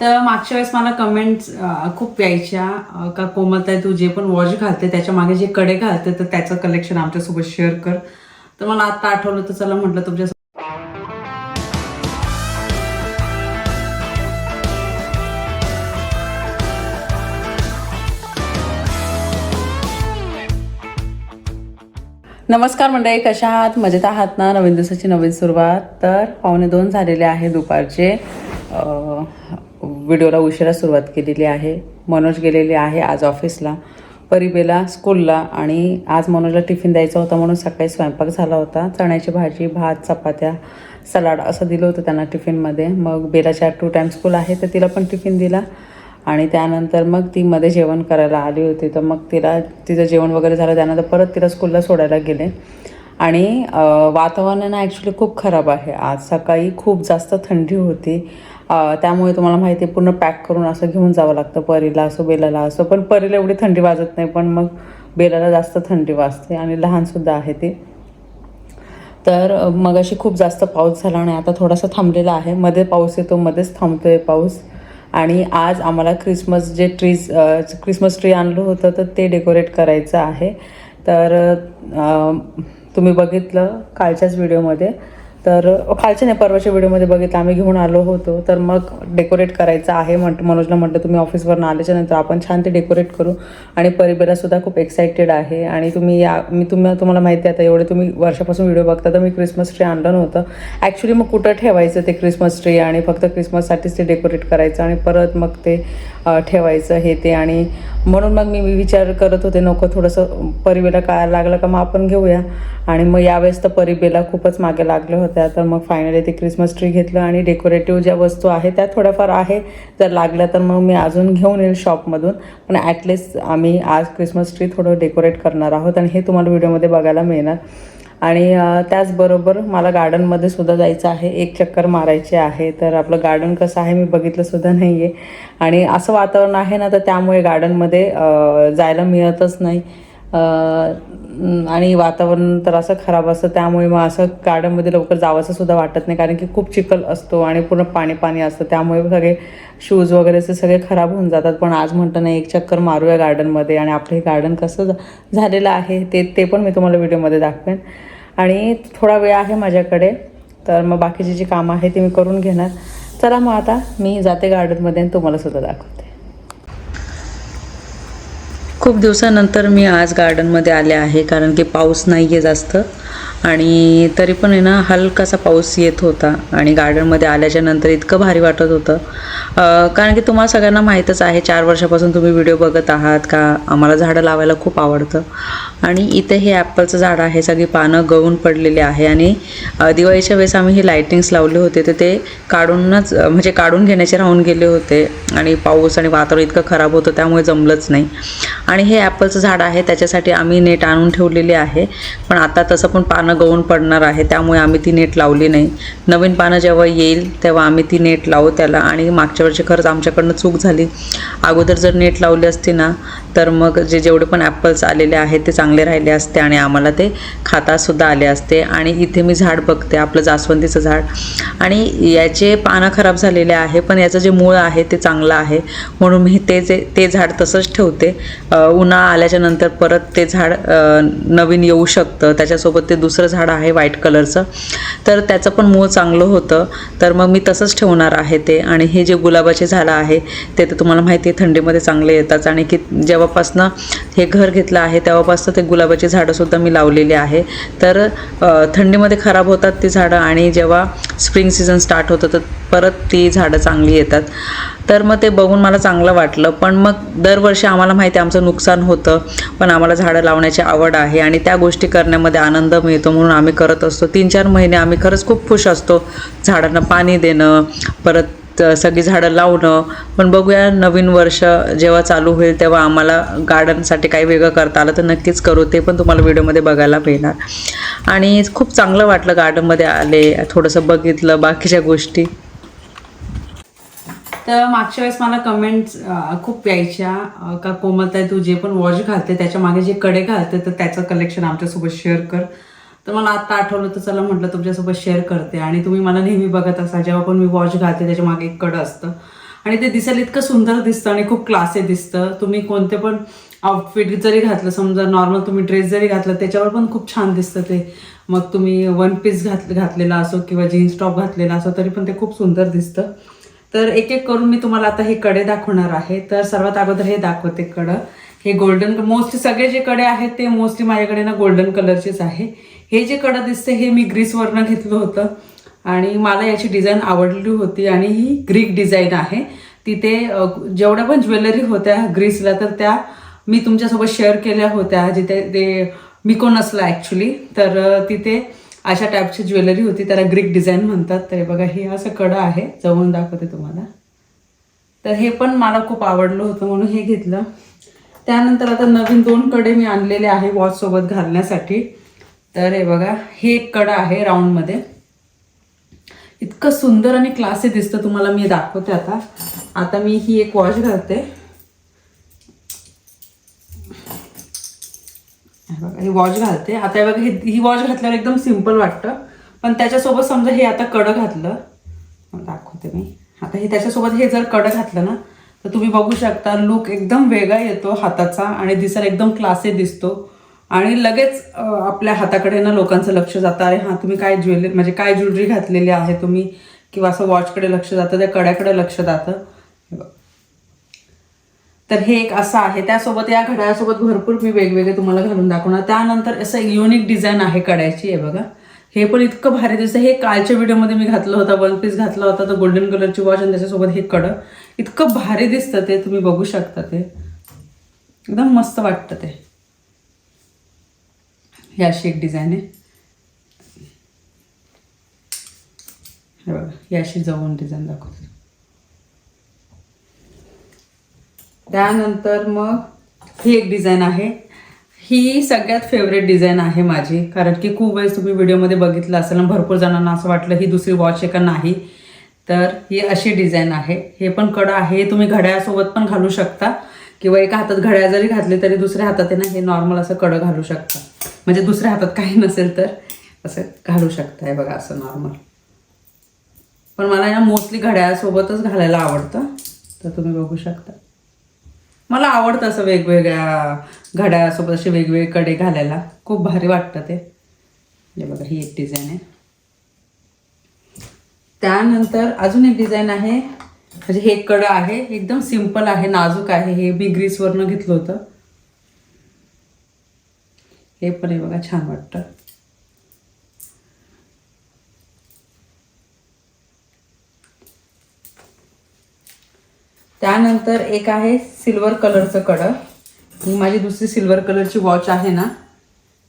तर मागच्या वेळेस मला कमेंट्स खूप यायच्या का कोमलताई तू जे पण वॉच घालते त्याच्यामागे जे कडे घालते तर त्याचं कलेक्शन आमच्यासोबत शेअर कर. तर मला आता आठवलं तर चला म्हटलं तुमच्या नमस्कार मंडळी कशा आहात? मजेत आहात ना? नवीन दिवसाची नवीन सुरुवात. तर पावणे दोन झालेले आहे दुपारचे. व्हिडिओला उशिरा सुरुवात केलेली आहे. मनोज गेलेले आहे आज ऑफिसला. परिबेला स्कूलला आणि आज मनोजला टिफिन द्यायचा होता म्हणून सकाळी स्वयंपाक झाला होता. चण्याची भाजी भात चपात्या सलाड असं दिलं होतं त्यांना टिफिनमध्ये. मग बेलाच्या टू टाईम स्कूल आहे तर तिला पण टिफिन दिला. आणि त्यानंतर मग ती मध्ये जेवण करायला आली होती. तर मग तिला तिचं जेवण वगैरे झालं. त्यानंतर परत तिला स्कूलला सोडायला गेले. आणि वातावरण ना ॲक्च्युली खूप खराब आहे. आज सकाळी खूप जास्त थंडी होती. त्यामुळे तुम्हाला माहिती आहे पूर्ण पॅक करून असं घेऊन जावं लागतं परीला असो बेलाला असो. पण परीला एवढी थंडी वाजत नाही पण मग बेलाला जास्त थंडी वाजते आणि लहानसुद्धा आहे ती. तर मग अशी खूप जास्त पाऊस झाला आणि आता थोडासा थांबलेला आहे. मध्ये पाऊस येतो मध्येच थांबतोय पाऊस. आणि आज आम्हाला क्रिसमस जे ट्रीज क्रिसमस ट्री आणलं होतं तर ते डेकोरेट करायचं आहे. तर तुम्ही बघितलं कालच्याच व्हिडिओमध्ये. तर कालच्या नाही परवाच्या व्हिडिओमध्ये बघितलं आम्ही घेऊन आलो होतो. तर मग डेकोरेट करायचं आहे म्हट मनोजला म्हटलं तुम्ही ऑफिसवरून आल्याच्यानंतर आपण छान ते डेकोरेट करू. आणि परिबेरासुद्धा खूप एक्सायटेड आहे. आणि तुम्ही या मी तुम्ही तुम्हाला माहिती आहे आता एवढे तुम्ही वर्षापासून व्हिडिओ बघता तर मी क्रिसमस ट्री आणलं नव्हतं. ॲक्च्युली मग कुठं ठेवायचं ते क्रिसमस ट्री आणि फक्त क्रिसमससाठीच ते डेकोरेट करायचं आणि परत मग ते ठेवायचं हे ते. आणि म्हणून मग मी विचार करत होते नको थोडंसं परिबेला काय लागलं का मग आपण घेऊया. आणि मग यावेळेस तर परिबेला खूपच मागे लागलं होतं. होत्या. तर मग फायनली ते क्रिसमस ट्री घेतलं आणि डेकोरेटिव्ह ज्या वस्तू आहे त्या थोड्याफार आहे जर लागल्या तर मग मी अजून घेऊन येईल शॉपमधून पण ॲटलिस्ट आम्ही आज क्रिसमस ट्री थोडं डेकोरेट करणार आहोत आणि हे तुम्हाला व्हिडिओमध्ये बघायला मिळणार. आणि त्याचबरोबर मला गार्डनमध्ये सुद्धा जायचं आहे. एक चक्कर मारायचे आहे. तर आपलं गार्डन कसं आहे मी बघितलं सुद्धा नाही आहे आणि असं वातावरण आहे ना तर त्यामुळे गार्डनमध्ये जायला मिळतच नाही. आणि वातावरण तर असं खराब असतं त्यामुळे मग असं गार्डनमध्ये लवकर जावंसं सुद्धा वाटत नाही कारण की खूप चिखल असतो आणि पूर्ण पाणी पाणी असतं त्यामुळे सगळे शूज वगैरे असे सगळे खराब होऊन जातात. पण आज म्हणतं नाही एक चक्कर मारूया गार्डनमध्ये आणि आपलं हे गार्डन कसं झालेलं आहे ते ते पण मी तुम्हाला व्हिडिओमध्ये दाखवेन. आणि थोडा वेळ आहे माझ्याकडे तर मग बाकीची जी कामं आहे ती मी करून घेणार. चला मग आता मी जाते गार्डनमध्ये आणि तुम्हाला सुद्धा दाखवते. खूप दिवसानंतर मी आज गार्डनमध्ये आले आहे कारण की पाऊस नाही आहे जास्त. आणि तरी पण आहे ना हलकासा पाऊस येत होता आणि गार्डनमध्ये आल्याच्यानंतर इतकं भारी वाटत होतं. कारण की तुम्हाला सगळ्यांना माहीतच आहे चार वर्षापासून तुम्ही व्हिडिओ बघत आहात का? आम्हाला झाडं लावायला खूप आवडतं. आणि इथे हे ॲपलचं झाड आहे सगळी पानं गळून पडलेली आहे आणि दिवाळीच्या वेळेस आम्ही हे लायटिंग्स लावले होते तर ते काढूनच म्हणजे काढून घेण्याचे राहून गेले होते आणि पाऊस आणि वातावरण इतकं खराब होतं त्यामुळे जमलंच नाही. आणि हे ॲपलचं झाड आहे त्याच्यासाठी आम्ही नेट आणून ठेवलेली आहे. पण आता तसं पण पानं गळून पडणार आहे त्यामुळे आम्ही ती नेट लावली नाही. नवीन पानं जेव्हा येईल तेव्हा आम्ही ती नेट लावू त्याला. आणि मागच्या वर्षी खरंच आमच्याकडनं चूक झाली. अगोदर जर नेट लावली असती ना तर मग जे जेवढे पण ॲपल्स आलेले आहेत ते चांगले राहिले असते आणि आम्हाला ते खातासुद्धा आले असते. आणि इथे मी झाड बघते आपलं जास्वंदीचं झाड. आणि याचे पानं खराब झालेले आहे पण याचं जे मूळ आहे ते चांगलं आहे. म्हणून मी ते जे ते झाड तसंच ठेवते. उन्हा आल्याच्यानंतर परत ते झाड नवीन येऊ शकतं. त्याच्यासोबत ते दुसरं झाड आहे व्हाईट कलरचं. तर त्याचं पण मूळ चांगलं होतं. तर मग मी तसंच ठेवणार आहे ते. आणि हे जे गुलाबाचे झाडं आहे ते तर तुम्हाला माहिती आहे थंडीमध्ये चांगले येतात. आणि की जेव्हापासनं हे घर घेतलं आहे तेव्हापासून ते गुलाबाची झाडंसुद्धा मी लावलेली आहे. तर थंडीमध्ये खराब होतात ती झाडं. आणि जेव्हा स्प्रिंग सीझन स्टार्ट होतं तर परत ती झाडं चांगली येतात. तर मग ते बघून मला चांगलं वाटलं. पण मग दरवर्षी आम्हाला माहिती आहे आमचं नुकसान होतं. पण आम्हाला झाडं लावण्याची आवड आहे आणि त्या गोष्टी करण्यामध्ये आनंद मिळतो म्हणून आम्ही करत असतो. तीन चार महिने आम्ही खरंच खूप खुश असतो झाडांना पाणी देणं परत सगळी झाडं लावणं. पण बघूया नवीन वर्ष जेव्हा चालू होईल तेव्हा आम्हाला गार्डनसाठी काही वेगळं करता आलं तर नक्कीच करू. ते पण तुम्हाला व्हिडिओमध्ये बघायला मिळणार. आणि खूप चांगलं वाटलं गार्डनमध्ये आले थोडंसं बघितलं बाकीच्या गोष्टी. तर मागच्या वेळेस मला कमेंट्स खूप यायच्या का कोमलताई तू जे पण वॉच घालते त्याच्यामागे जे कडे घालते तर त्याचं कलेक्शन आमच्यासोबत शेअर कर. तर मला आता आठवलं तर चला म्हटलं तुमच्यासोबत शेअर करते. आणि तुम्ही मला नेहमी बघत असा जेव्हा पण मी वॉच घालते त्याच्यामागे एक कडं असतं. आणि ते दिसायला इतकं सुंदर दिसतं आणि खूप क्लासे दिसतं. तुम्ही कोणते पण आउटफिट जरी घातलं समजा नॉर्मल तुम्ही ड्रेस जरी घातला त्याच्यावर पण खूप छान दिसतं ते. मग तुम्ही वन पीस घात घातलेला असो किंवा जीन्स टॉप घातलेला असो तरी पण ते खूप सुंदर दिसतं. तर एक एक करून मी तुम्हाला आता हे कडे दाखवणार आहे. तर सर्वात अगोदर हे दाखवते कडं. हे गोल्डन मोस्टली सगळे जे कडे आहेत ते मोस्टली माझ्याकडे ना गोल्डन कलरचेच आहे. हे जे कडं दिसते हे मी ग्रीसवरनं घेतलं होतं. आणि मला याची डिझाईन आवडली होती आणि ही ग्रीक डिझाईन आहे. तिथे जेवढ्या पण ज्वेलरी होत्या ग्रीसला तर त्या मी तुमच्यासोबत शेअर केल्या होत्या. जिथे ते मिकोनसला ॲक्च्युली तर तिथे अशा टाईपची ज्वेलरी होती त्याला ग्रीक डिझाईन म्हणतात. तर हे बघा हे असं कडं आहे जवळून दाखवते तुम्हाला. तर हे पण मला खूप आवडलं होतं म्हणून हे घेतलं. त्यानंतर आता नवीन दोन कडे मी आणलेले आहे वॉचसोबत घालण्यासाठी. तर हे बघा हे एक कडं आहे राऊंडमध्ये इतकं सुंदर आणि क्लासी दिसतं तुम्हाला मी दाखवते आता. आता मी ही एक वॉच घालते. बघा हे वॉच घालते. आता हे बघा ही- ही वॉच घातल्यावर एकदम सिंपल वाटतं. पण त्याच्यासोबत समजा हे आता कडं घातलं. दाखवते मी. आता हे त्याच्यासोबत हे जर कडं घातलं ना तर तुम्ही बघू शकता लुक एकदम वेगळा येतो हाताचा आणि दिसायला एकदम क्लासी दिसतो. आणि लगेच आपल्या हाताकडे ना लोकांचं लक्ष जातं. अरे हां तुम्ही काय ज्वेलरी म्हणजे काय ज्वेलरी घातलेली आहे तुम्ही? किंवा असं वॉचकडे लक्ष जातं त्या कड्याकडे लक्ष जातं. बघा. तर हे एक असं आहे. त्यासोबत या घड्याळासोबत भरपूर मी वेगवेगळे तुम्हाला घालून दाखवणार. त्यानंतर असं युनिक डिझाईन आहे कड्याची आहे बघा. हे पण इतकं भारी दिसतं. हे कालच्या व्हिडिओमध्ये मी घातलं होतं वन पीस घातला होता तर गोल्डन कलरची वॉच आणि त्याच्यासोबत हे कडं. इतकं भारी दिसतं ते तुम्ही बघू शकता ते. एकदम मस्त वाटतं ते. ही अशी एक डिझाईन आहे. हे बघा ही अशी जाऊन डिझाईन दाखवते. त्यानंतर मग ही एक डिझाईन आहे. ही सगळ्यात फेवरेट डिझाईन आहे माझी. कारण की खूप वेळेस तुम्ही व्हिडिओमध्ये बघितलं असेल आणि भरपूर जणांना असं वाटलं ही दुसरी वॉच आहे का नाही? तर ही अशी डिझाईन आहे. हे पण कडं आहे. हे तुम्ही घड्याळासोबत पण घालू शकता. किंवा एका हातात घड्याळ जरी घातले तरी दुसऱ्या हातात आहे ना हे नॉर्मल असं कडं घालू शकता. म्हणजे दुसऱ्या हातात काही नसेल तर असं घालू शकता. हे बघा असं नॉर्मल पण मला ना मोस्टली घड्याळासोबतच घालायला आवडतं. तर तुम्ही बघू शकता. मला आवडतं असं वेगवेगळ्या घड्याळासोबत असे वेगवेगळे कडे घालायला. खूप भारी वाटतं ते. बघा ही एक डिझाईन आहे. त्यानंतर अजून एक डिझाईन आहे. म्हणजे हे एक कडं आहे एकदम सिंपल आहे नाजूक आहे. हे बिग्रीसवरनं घेतलं होतं. हे पण हे बघा छान वाटतं. त्यानंतर एक आहे सिल्वर कलरचं कडं ही माझी दुसरी सिल्वर कलरची वॉच आहे ना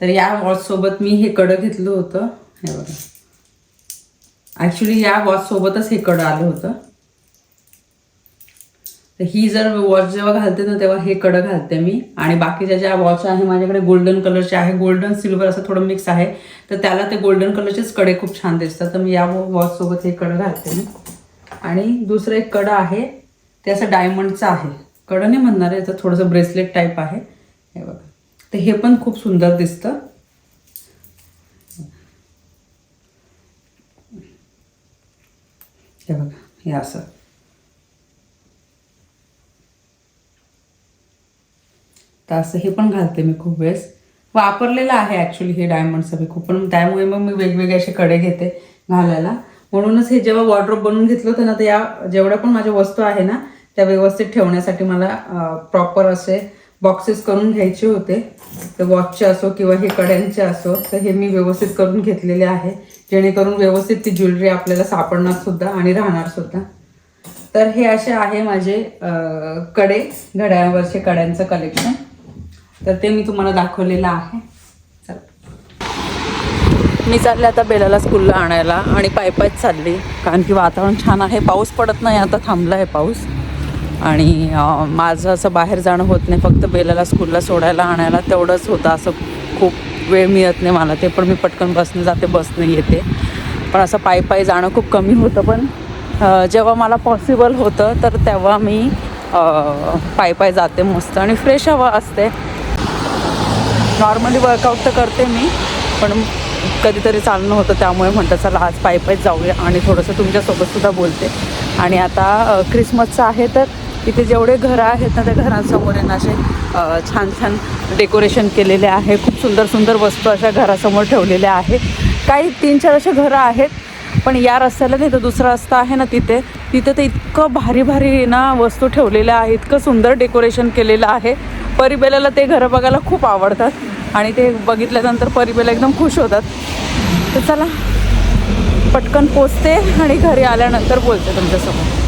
तर या वॉचसोबत मी हे कडं घेतलं होतं. हे बघा. ॲक्च्युली या वॉचसोबतच हे कडं आलं होतं. तर ही जर वॉच जेव्हा घालते ना तेव्हा हे कडं घालते मी. आणि बाकीच्या ज्या वॉच आहे माझ्याकडे गोल्डन कलरचे आहे गोल्डन सिल्वर असं थोडं मिक्स आहे. तर त्याला ते गोल्डन कलरचेच कडे खूप छान दिसतात. तर मी या वॉचसोबत हे कडं घालते मी. आणि दुसरं एक कडं आहे ते असं डायमंडचं आहे. कडं नाही म्हणणार आहे याचं थोडंसं ब्रेसलेट टाईप आहे. हे बघा. तर हे पण खूप सुंदर दिसतं. हे बघा हे असं. तर असं हे पण घालते मी खूप वेळेस. वापरलेलं आहे ॲक्च्युली हे डायमंडचं मी खूप पण त्यामुळे मग मी वेगवेगळे असे कडे घेते घालायला. म्हणूनच हे जेव्हा वॉर्ड्रॉप बनवून घेतलं होतं ना तर या जेवढ्या पण माझ्या वस्तू आहे ना त्या व्यवस्थित ठेवण्यासाठी मला प्रॉपर असे बॉक्सेस करून घ्यायचे होते. तर वॉचचे असो किंवा हे कड्यांचे असो तर हे मी व्यवस्थित करून घेतलेले आहे. जेणेकरून व्यवस्थित ती ज्वेलरी आपल्याला सापडणार सुद्धा आणि राहणार सुद्धा. तर हे असे आहे माझे कडे घड्याळावरचे कड्यांचं कलेक्शन तर ते मी तुम्हाला दाखवलेलं आहे. मी चालले आता बेलाला स्कूलला आणायला आणि पायपायच चालली. कारण की वातावरण छान आहे पाऊस पडत नाही आता थांबला आहे पाऊस. आणि माझं असं बाहेर जाणं होत नाही फक्त बेलाला स्कूलला सोडायला आणायला तेवढंच होतं. असं खूप वेळ मिळत नाही मला ते पण मी पटकन बसने जाते बसने येते. पण असं पायी पायी जाणं खूप कमी होतं पण जेव्हा मला पॉसिबल होतं तर तेव्हा मी पाय पायी पायी जाते मस्त आणि फ्रेश हवा असते. नॉर्मली वर्कआउट तर करते मी पण कधीतरी चालणं होतं त्यामुळे म्हणतं चला आज पाय पाय जाऊया आणि थोडंसं तुमच्यासोबतसुद्धा बोलते. आणि आता क्रिसमसचं आहे तर इथे जेवढे घरं आहेत ना त्या घरांसमोर आहे ना असे छान छान डेकोरेशन केलेले आहे. खूप सुंदर सुंदर वस्तू अशा घरासमोर ठेवलेल्या आहे. काही तीन चार असे घरं आहेत पण या रस्त्याला नाही तर दुसरा रस्ता आहे ना तिथे. तिथे तर इतकं भारी भारी ना वस्तू ठेवलेल्या आहे इतकं सुंदर डेकोरेशन केलेलं आहे. परिबेलाला ते घरं बघायला खूप आवडतात. आणि ते बघितल्यानंतर परिबेला एकदम खुश होतात. तर चला पटकन पोचते आणि घरी आल्यानंतर बोलते तुमच्यासोबत.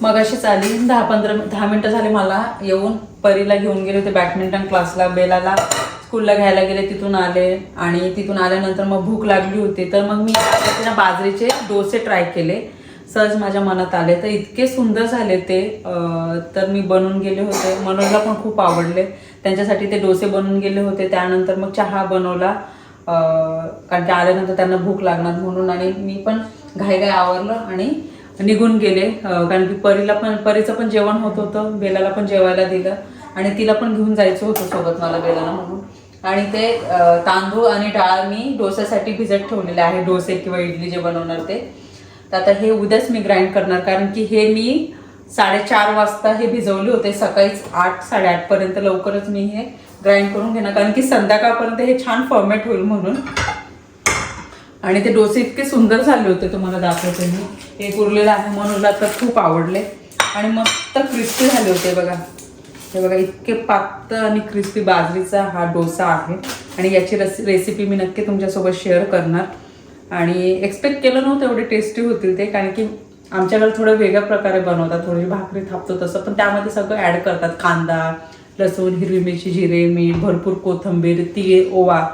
मग अशीच आली दहा पंधरा दहा मिनटं झाले मला येऊन. परीला घेऊन गेले होते बॅडमिंटन क्लासला बेलाला. स्कूलला घ्यायला गेले तिथून आले. आणि तिथून आल्यानंतर मग भूक लागली होती. तर मग मी आता बाजरीचे डोसे ट्राय केले. सहज माझ्या मनात आले. तर इतके सुंदर झाले ते. तर मी बनवून गेले होते. मनोजला पण खूप आवडले. त्यांच्यासाठी ते डोसे बनवून गेले होते. त्यानंतर मग चहा बनवला. कारण की आल्यानंतर त्यांना भूक लागणार म्हणून आणि मी पण घाईघाई आवरलं आणि निघून गेले. कारण की परीला पण परीचं पण जेवण होत होतं. बेलाला पण जेवायला दिलं. आणि तिला पण घेऊन जायचं होतं सोबत मला बेलाला म्हणून. आणि ते तांदूळ आणि डाळ मी डोस्यासाठी भिजत ठेवलेले आहे. डोसे किंवा इडली जे बनवणार ते. तर आता हे उद्याच मी ग्राइंड करणार कारण की हे मी साडेचार वाजता हे भिजवले होते. सकाळीच आठ साडेआठपर्यंत लवकरच मी हे ग्राइंड करून घेणार कारण की संध्याकाळपर्यंत हे छान फॉर्मेट होईल म्हणून. आणि ते डोसे इतके सुंदर झाले होते तुम्हाला दाखवते मी. एक उरलेलं आहे मनोजला तर खूप आवडले. आणि मस्त क्रिस्पी झाले होते बघा. हे बघा इतके पातळ आणि क्रिस्पी बाजरीचा हा डोसा आहे. आणि याची रस रेसिपी मी नक्की तुमच्यासोबत शेअर करणार. आणि एक्सपेक्ट केलं नव्हतं एवढे टेस्टी होतील ते कारण की आमच्याकडे थोडं वेगळ्या प्रकारे बनवतात. थोडी भाकरी थापतो तसं पण त्यामध्ये सगळं ॲड करतात. कांदा लसूण हिरवी मिरची जिरे मीठ भरपूर कोथिंबीर तीळ ओवा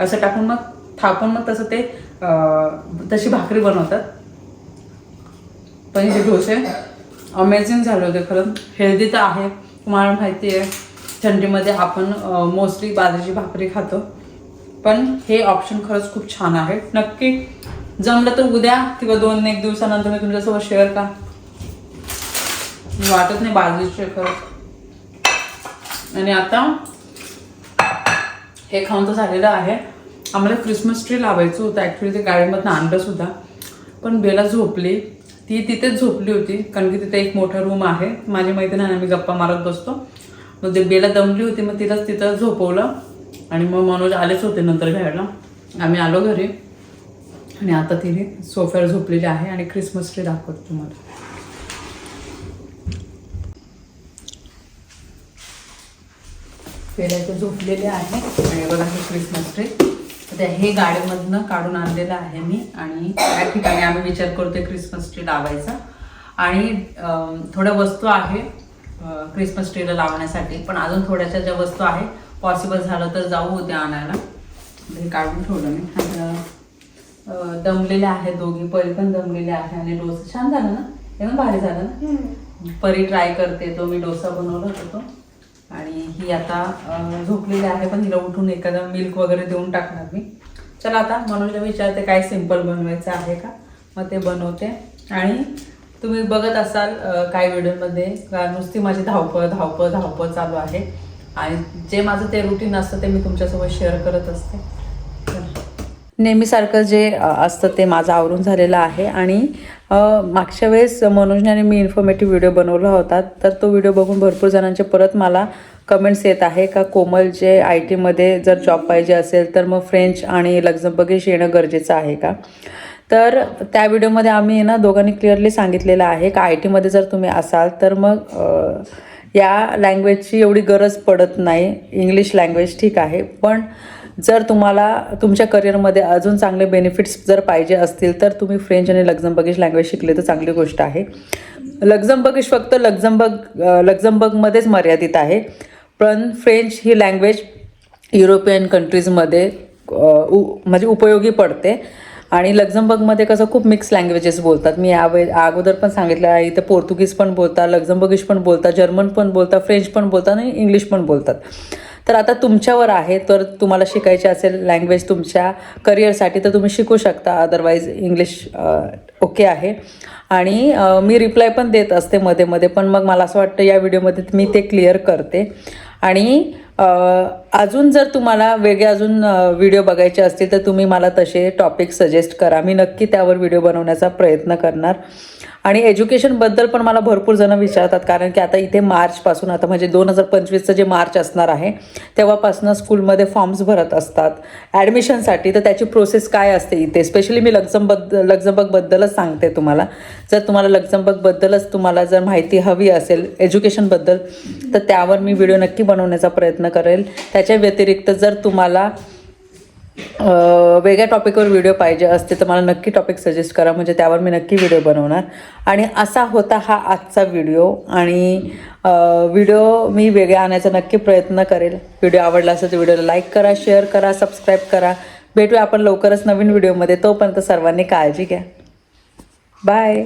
असं टाकून मग थापून मग तसं ते तशी भाकरी बनवतात. पण हे डोसे. अमेझिंग झाले होते खरं. हेल्दी तर आहे. तुम्हाला माहिती आहे थंडीमध्ये आपण मोस्टली बाजरीची भाकरी खातो. पण हे ऑप्शन खरंच खूप छान आहे. नक्की जमलं तर उद्या किंवा दोन एक दिवसानंतर मी तुमच्यासोबत शेअर का? वाटत नाही बाजूचे खरंच आणि आता हे खाऊन तर झालेलं आहे. आम्हाला क्रिसमस ट्री लावायचं होतं. ॲक्च्युली ते गाडीमधनं आणलं सुद्धा. पण बेला झोपली. ती तिथेच झोपली होती. कारण की तिथे एक मोठा रूम आहे. माझी मैत्रीण आम्ही गप्पा मारत बसतो. मग ते बेला दमली होती. मग तिलाच तिथं झोपवलं. आणि मग मनोज आलेच होते नंतर घ्यायला. आम्ही आलो घरी. आणि आता तिने सोफ्यावर झोपलेली आहे आणि क्रिसमस ट्री दाखवतो तुम्हाला. पेल्या झोपलेले आहे. आणि बघा हे क्रिसमस ट्री त्या हे गाडीमधनं काढून आणलेलं आहे मी. आणि त्या ठिकाणी आम्ही विचार करतोय क्रिसमस ट्री लावायचा. आणि थोड्या वस्तू आहे क्रिसमस ट्रीला लावण्यासाठी. पण अजून थोड्याशा ज्या वस्तू आहे पॉसिबल झालं तर जाऊ उद्या आणायला. हे काढून ठेवलं मी. दमलेले आहे दोघी. परी पण दमलेले आहे आणि डोसा. छान झाला ना? एकदम भारी झाला ना? परी ट्राय करते तो. मी डोसा बनवला होता तो. आणि ही आता झोपलेली आहे पण हिला उठून एखादा मिल्क वगैरे देऊन टाकणार मी. चला आता मनोजला विचारते काय सिंपल बनवायचं आहे का? मग ते बनवते. आणि तुम्ही बघत असाल काही व्हिडिओमध्ये का नुसती माझी धावपळ धावपळ धावपळ चालू आहे. आणि जे माझं ते रुटीन असतं ते मी तुमच्यासोबत शेअर करत असते. नेहमीसारखं जे असतं ते माझं आवरून झालेलं आहे आणि मागच्या वेळेस मनोजने आणि मी इन्फॉर्मेटिव्ह व्हिडिओ बनवला होता तर तो व्हिडिओ बघून भरपूर जणांचे परत मला कमेंट्स येत आहे का कोमल जे आय टीमध्ये जर जॉब पाहिजे असेल तर मग फ्रेंच आणि लक्झमबर्गिश येणं गरजेचं आहे का? तर त्या व्हिडिओमध्ये आम्ही ना दोघांनी क्लिअरली सांगितलेलं आहे का आय टीमध्ये जर तुम्ही असाल तर मग या लँग्वेजची एवढी गरज पडत नाही. इंग्लिश लँग्वेज ठीक आहे. पण जर तुम्हाला तुमच्या करिअरमध्ये अजून चांगले बेनिफिट्स जर पाहिजे असतील तर तुम्ही फ्रेंच आणि लक्झमबर्गिश लँग्वेज शिकले तर चांगली गोष्ट आहे. लक्झमबर्गिश फक्त लक्झमबर्ग अ, लक्झमबर्गमध्येच मर्यादित आहे. पण फ्रेंच ही लँग्वेज युरोपियन कंट्रीजमध्ये उ म्हणजे उपयोगी पडते. आणि लक्झमबर्गमध्ये कसं खूप मिक्स लँग्वेजेस बोलतात. मी यावे अगोदर पण सांगितलं आहे इथं पोर्तुगीज पण बोलतात लक्झमबर्गिश पण बोलतात जर्मन पण बोलतात फ्रेंच पण बोलतात आणि इंग्लिश पण बोलतात. तर आता तुमच्यावर आहे तर तुम्हाला शिकायची असेल लँग्वेज तुमच्या करिअरसाठी तर तुम्ही शिकू शकता. अदरवाईज इंग्लिश ओके आहे. आणि मी रिप्लाय पण देत असते मध्ये मध्ये पण मग मला असं वाटतं या व्हिडिओमध्ये मी ते क्लिअर करते. आणि अजून जर तुम्हाला वेगळे अजून व्हिडिओ बघायचे असतील तर तुम्ही मला तसे टॉपिक सजेस्ट करा. मी नक्की त्यावर व्हिडिओ बनवण्याचा प्रयत्न करणार. आणि एज्युकेशनबद्दल पण मला भरपूर जणं विचारतात कारण की आता इथे मार्चपासून आता म्हणजे दोन हजार पंचवीसचं जे मार्च असणार आहे तेव्हापासून स्कूलमध्ये फॉर्म्स भरत असतात. ॲडमिशनसाठी तर त्याची प्रोसेस काय असते इथे? स्पेशली मी लक्झमबद्दल लक्झमबर्गबद्दलच सांगते तुम्हाला. जर तुम्हाला लक्झमबर्गबद्दलच तुम्हाला जर माहिती हवी असेल एज्युकेशनबद्दल तर त्यावर मी व्हिडिओ नक्की बनवण्याचा प्रयत्न करेल. त्याच्या व्यतिरिक्त जर तुम्हाला वेगळ्या टॉपिकवर व्हिडिओ पाहिजे असते तर मला नक्की टॉपिक सजेस्ट करा. म्हणजे त्यावर मी नक्की व्हिडिओ बनवणार. आणि असा होता हा आजचा व्हिडिओ आणि व्हिडिओ मी वेगळा आणायचा नक्की प्रयत्न करेल. व्हिडिओ आवडला असेल तर व्हिडिओला लाईक करा शेअर करा सबस्क्राईब करा. भेटूया आपण लवकरच नवीन व्हिडिओमध्ये तोपर्यंत सर्वांनी काळजी घ्या. बाय